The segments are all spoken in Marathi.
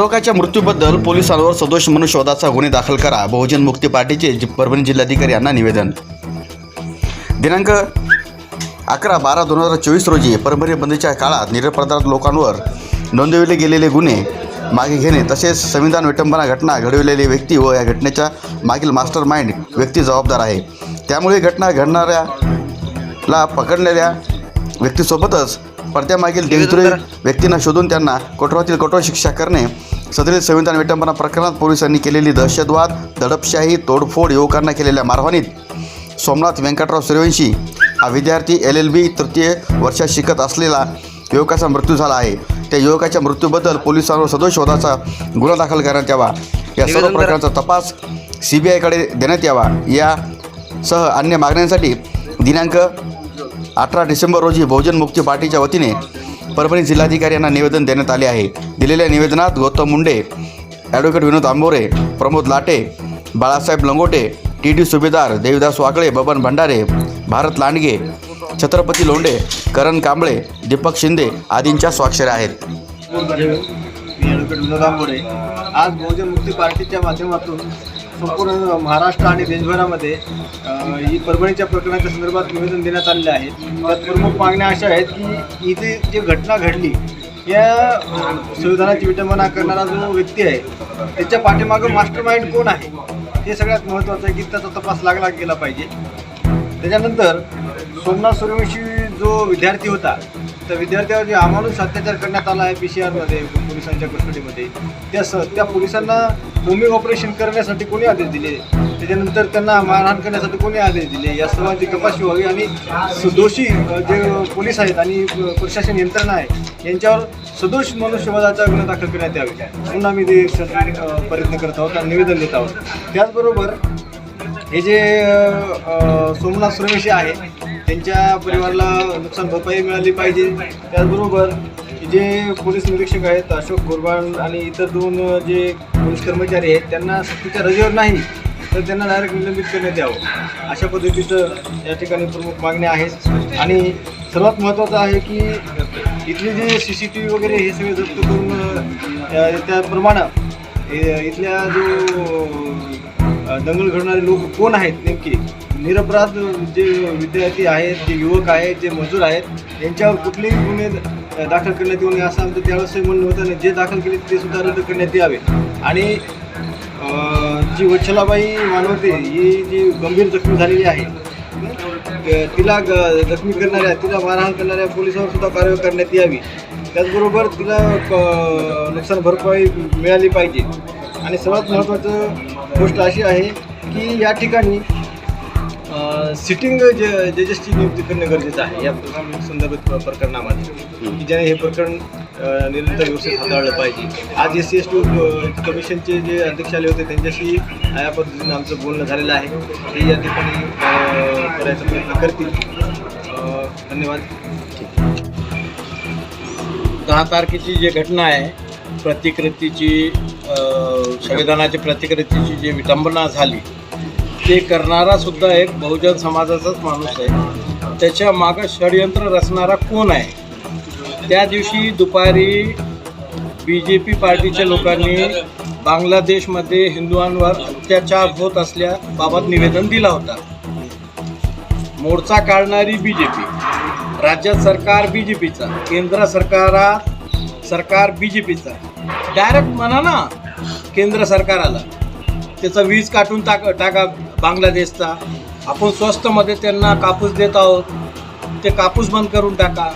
युवकाच्या मृत्यूबद्दल पोलिसांवर सदोष मनुष्यवधाचा गुन्हे दाखल करा. बहुजन मुक्ती पार्टीचे परभणी जिल्हाधिकारी यांना निवेदन. दिनांक अकरा बारा दोन हजार चोवीस रोजी परभणी बंदीच्या काळात निरपराध लोकांवर नोंदविले गेलेले गुन्हे मागे घेणे तसेच संविधान विटंबना घटना घडविलेली व्यक्ती व या घटनेच्या मागील मास्टर माइंड व्यक्ती जबाबदार आहे. त्यामुळे घटना घटना घडणाऱ्याला पकडलेल्या व्यक्तीसोबतच पडद्यामागील देशद्रोही व्यक्तींना शोधून त्यांना कठोरातील कठोर शिक्षा करणे. सदरील संविधान विटंबना प्रकरणात पोलिसांनी केलेली दहशतवाद दडपशाही तोडफोड युवकांना केलेल्या मारहाणीत. सोमनाथ व्यंकटराव सूर्यवंशी हा विद्यार्थी एल एल बी तृतीय वर्षात शिकत असलेला युवकाचा मृत्यू झाला आहे. त्या युवकाच्या मृत्यूबद्दल पोलिसांवर सदोष शोधाचा गुन्हा दाखल करण्यात यावा. या सर्व प्रकरणाचा तपास सी बी आयकडे देण्यात यावा. यासह अन्य मागण्यांसाठी दिनांक अठरा डिसेंबर रोजी बहुजन मुक्ती पार्टीच्या वतीने परभणी जिल्हाधिकारी यांना निवेदन देण्यात आले आहे. दिलेल्या निवेदनात Gautam Munde advocate Vinod Ambore Pramod Late Balasaheb Langote T D Subhedar Devdas Wakale Baban Bhandare Bharat Landge Chhatrapati Londhe करण कांबळे दीपक शिंदे आदींच्या स्वाक्षऱ्या आहेत. विनोद आज बहुजन मुक्ती पार्टीच्या माध्यमातून संपूर्ण महाराष्ट्र आणि देशभरामध्ये ही परभणीच्या प्रकरणाच्या संदर्भात निवेदन देण्यात आलेले आहे त्यात प्रमुख मागण्या अशा आहेत की इथे जी घटना घडली या संविधानाची विटंबना करणारा जो व्यक्ती आहे त्याच्या पाठीमागं मास्टर माइंड कोण आहे? हे सगळ्यात महत्त्वाचं आहे की त्याचा तपास लागला गेला पाहिजे. त्याच्यानंतर सोमनाथ सूर्यवंशी जो विद्यार्थी होता त्या विद्यार्थ्यावर जे अमानुष अत्याचार करण्यात आला आहे पी सी आरमध्ये पोलिसांच्या कस्टडीमध्ये त्या स त्या पोलिसांना होमिंग ऑपरेशन करण्यासाठी कोणी आदेश दिले? त्याच्यानंतर त्यांना मारहाण करण्यासाठी कोणी आदेश दिले? या सर्वांची तपासणी व्हावी आणि सदोषी जे पोलीस आहेत आणि प्रशासन यंत्रणा आहे यांच्यावर सदोष मनुष्यवादाचा गुन्हा दाखल करण्यात यावे म्हणून आम्ही ते प्रयत्न करत आहोत आणि निवेदन देत आहोत. त्याचबरोबर हे जे सोमनाथ सूर्यवंशी आहे त्यांच्या परिवाराला नुकसान भरपाई मिळाली पाहिजे. त्याचबरोबर जे पोलीस निरीक्षक आहेत अशोक गोरबाण आणि इतर दोन जे पोलीस कर्मचारी आहेत त्यांना सक्तीच्या रजेवर नाही तर त्यांना डायरेक्ट निलंबित करण्यात यावं. अशा पद्धतीचं या ठिकाणी प्रमुख मागण्या आहेत. आणि सर्वात महत्त्वाचं आहे की इथले जे सी सी टी व्ही वगैरे हे सगळे जप्त करून त्याप्रमाणे इथल्या जो दंगल घडणारे लोक कोण आहेत नेमके? निरपराध जे विद्यार्थी आहेत जे युवक आहेत जे मजूर आहेत यांच्यावर कुठलेही गुन्हे दाखल करण्यात येऊ नये असं आमचं त्यावेळेस म्हणणं होतं आणि जे दाखल केले ते सुद्धा रद्द करण्यात यावे. आणि जी वच्छलाबाई मानवते ही जी गंभीर जखमी झालेली आहे तिला ग- जखमी करणाऱ्या तिला मारहाण करणाऱ्या पोलिसांवर सुद्धा कारवाई करण्यात यावी. त्याचबरोबर तिला क- नुकसान भरपाई मिळाली पाहिजे. आणि सर्वात महत्त्वाचं गोष्ट अशी आहे की या ठिकाणी सिटिंग जे जजेसची नियुक्ती करणं गरजेचं आहे या संदर्भात प्रकरणामध्ये. की ज्याने हे प्रकरण निरंतर व्यवस्थित हाताळलं पाहिजे. आज एस सी एस टी कमिशनचे जे अध्यक्ष आले होते त्यांच्याशी या पद्धतीनं आमचं बोलणं झालेलं आहे. हे या ठिकाणी करायचा प्रयत्न करतील. धन्यवाद. दहा तारखेची जी घटना आहे प्रतिकृतीची संविधानाच्या प्रतिकृतीची जी विटंबना झाली ते करणारा सुद्धा एक बहुजन समाजाचाच माणूस आहे. त्याच्या मागं षडयंत्र रचणारा कोण आहे? त्या दिवशी दुपारी बी जे पी पार्टीच्या लोकांनी बांगलादेशमध्ये हिंदुआंवर अत्याचार होत असल्याबाबत निवेदन दिला होता. मोर्चा काढणारी बी जे पी राज्य सरकार बी जे पीचा केंद्र सरकारात सरकार बी जे पीचा डायरेक्ट म्हणा ना केंद्र सरकाराला. त्याचा वीज काटून टाक टाका बांगलादेशचा आपण स्वस्तमध्ये त्यांना कापूस देत आहोत. ते कापूस बंद करून टाका.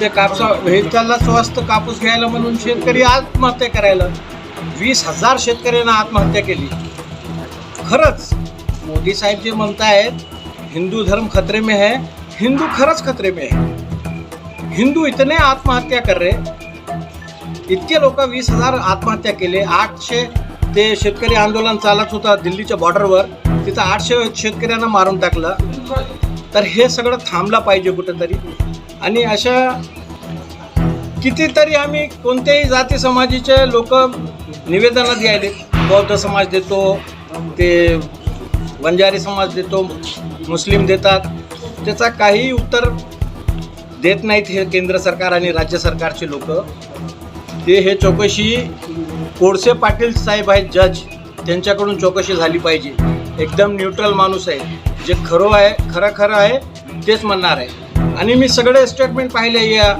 ते कापसा हे त्याला स्वस्त कापूस घ्यायला म्हणून शेतकरी आत्महत्या करायला. वीस हजार शेतकऱ्यांना आत्महत्या केली. खरंच मोदी साहेब जे म्हणतायत हिंदू धर्म खतरे में है हिंदू खरंच खतरे में है. हिंदू इतने आत्महत्या कर रहे इतके लोक वीस हजार आत्महत्या केले. आठशे ते शेतकरी आंदोलन चालत होता दिल्लीच्या बॉर्डरवर तिथं आठशे शेतकऱ्यांना मारून टाकलं. तर हे सगळं थांबलं पाहिजे कुठंतरी. आणि अशा कितीतरी आम्ही कोणत्याही जाती समाजाचे लोक निवेदनं द्यायले बौद्ध समाज देतो ते बंजारी समाज देतो मुस्लिम देतात. त्याचा काही उत्तर देत नाहीत हे केंद्र सरकार आणि राज्य सरकारचे लोक. ते हे चौकशी कोळसे पाटील साहेब आहेत जज. त्यांच्याकडून चौकशी झाली पाहिजे. एकदम न्यूट्रल माणूस आहे. जे खरं आहे खरं खरं आहे तेच म्हणणार आहे. आणि मी सगळे स्टेटमेंट पाहिले या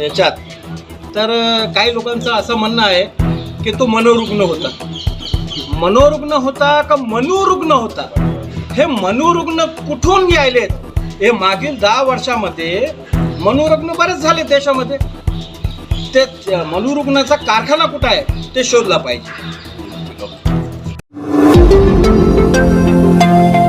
याच्यात. तर काही लोकांचं असं म्हणणं आहे की तो मनोरुग्ण होता. मनोरुग्ण होता का मनोरुग्ण होता? हे मनोरुग्ण कुठून यायलेत हे मागील दहा वर्षामध्ये मनोरुग्ण बरेच झाले देशामध्ये. ते मनोरुग्णाचा कारखाना कुठं आहे? ते शोधला पाहिजे. Música